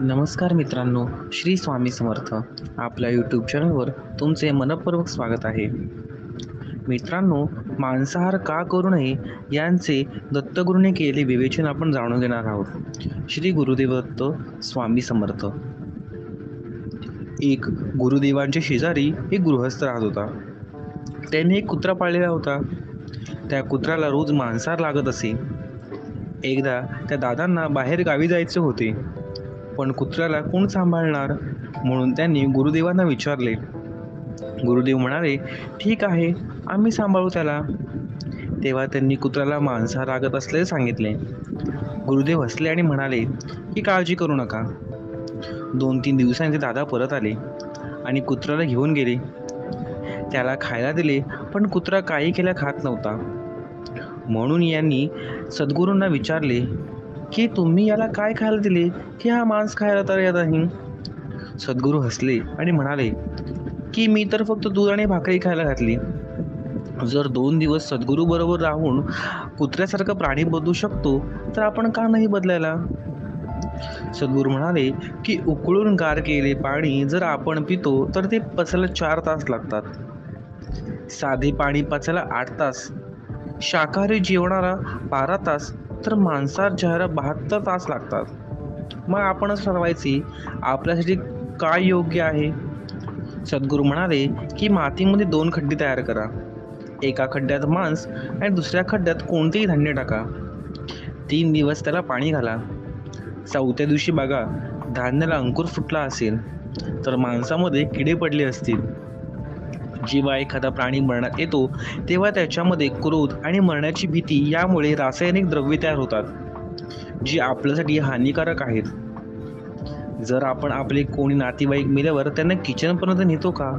नमस्कार मित्रांनो श्री स्वामी समर्थ. आपल्या यूट्यूब चॅनलवर तुमचे मनपूर्वक स्वागत आहे. मित्रांनो मांसाहार का करू नये यांचे दत्तगुरूने केले विवेचन आपण जाणून घेणार आहोत. श्री गुरुदेव दत्त स्वामी समर्थ. एक गुरुदेवांच्या शेजारी एक गृहस्थ राहत होता. त्याने एक कुत्रा पाळलेला होता. त्या कुत्र्याला रोज मांसाहार लागत असे. एकदा त्या दादांना बाहेर गावी जायचे होते. पण कुत्र्याला कोण सांभाळणार? म्हणून त्यांनी गुरुदेवांना विचारले. गुरुदेव म्हणाले ठीक आहे आम्ही सांभाळू त्याला. तेव्हा त्यांनी कुत्र्याला माणसा रागत असल्याचे सांगितले. गुरुदेव हसले आणि म्हणाले की काळजी करू नका. दोन तीन दिवसांनी ते दादा परत आले आणि कुत्र्याला घेऊन गेले. त्याला खायला दिले पण कुत्रा काही केल्या खात नव्हता. म्हणून यांनी सद्गुरूंना विचारले की तुम्ही याला काय खायला दिले? की हा मांस खायला तर येत नाही? सद्गुरू हसले आणि म्हणाले की मी तर फक्त दूध आणि भाकरी खायला घातली. जर दोन दिवस सद्गुरू बरोबर राहून कुत्र्यासारखं प्राणी बदलू शकतो तर आपण का नाही बदलायला? सद्गुरू म्हणाले की उकळून गार केले पाणी जर आपण पितो तर ते पचायला चार तास लागतात. साधे पाणी पचायला आठ तास. शाकाहारी जेवणारा बारा तास. तर माणसात चेहरा बहात्तर तास लागतात. मग आपणच ठरवायचे आपल्यासाठी काय योग्य आहे? सद्गुरू म्हणाले की मातीमध्ये दोन खड्डे तयार करा. एका खड्ड्यात मांस आणि दुसऱ्या खड्ड्यात कोणतेही धान्य टाका. तीन दिवस त्याला पाणी घाला. चौथ्या दिवशी बघा धान्याला अंकुर फुटला असेल तर मांसामध्ये किडे पडले असतील. जेव्हा एखादा प्राणी मरणात येतो तेव्हा त्याच्यामध्ये क्रोध आणि मरण्याची भीती यामुळे रासायनिक द्रव्ये तयार होतात जी आपल्यासाठी हानिकारक आहेत. जर आपण आपले कोणी नातेवाईक मेल्यावर त्यांना किचनपर्यंत नेतो का?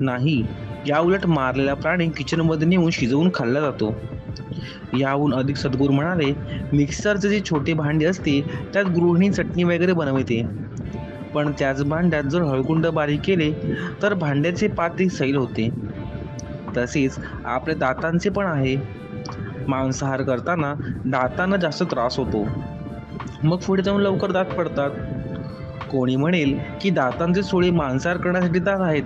नाही याउलट मारलेला प्राणी किचनमध्ये नेऊन शिजवून खाल्ला जातो. याहून अधिक सद्गुरू म्हणाले मिक्सरचे जे छोटे भांडे असते त्यात गृहिणी चटणी वगैरे बनवते. पण त्याच भांड्यात जर हळकुंड बारीक केले तर भांड्याचे पाती सैल होते. तसेच आपल्या दातांचे पण आहे. मांसाहार करताना दातांना जास्त त्रास होतो. मग पुढे जाऊन लवकर दात पडतात. कोणी म्हणेल की दातांचे सोळे मांसाहार करण्यासाठी दात आहेत.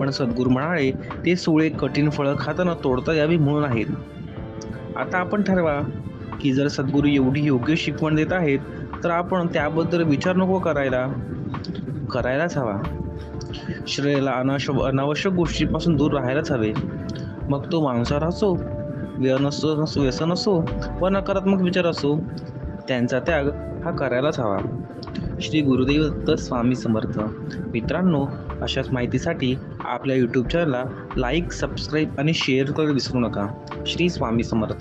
पण सद्गुरू म्हणाले ते सोळे कठीण फळं खाताना तोडता यावी म्हणून आहेत. आता आपण ठरवा की जर सद्गुरू एवढी योग्य शिकवण देत आहेत तर आपण त्याबद्दल विचार नको करायला. करायलाच हवा. शरीराला अनावश्यक अनावश्यक गोष्टीपासून दूर राहायलाच हवे. मग तो मांसाहार असो व्यसन असो व्यसन असो व नकारात्मक विचार असो त्यांचा त्याग हा करायलाच हवा. श्री गुरुदेव दत्त स्वामी समर्थ. मित्रांनो अशाच माहितीसाठी आपल्या यूट्यूब चॅनलला लाईक सबस्क्राईब आणि शेअर करायला विसरू नका. श्री स्वामी समर्थ.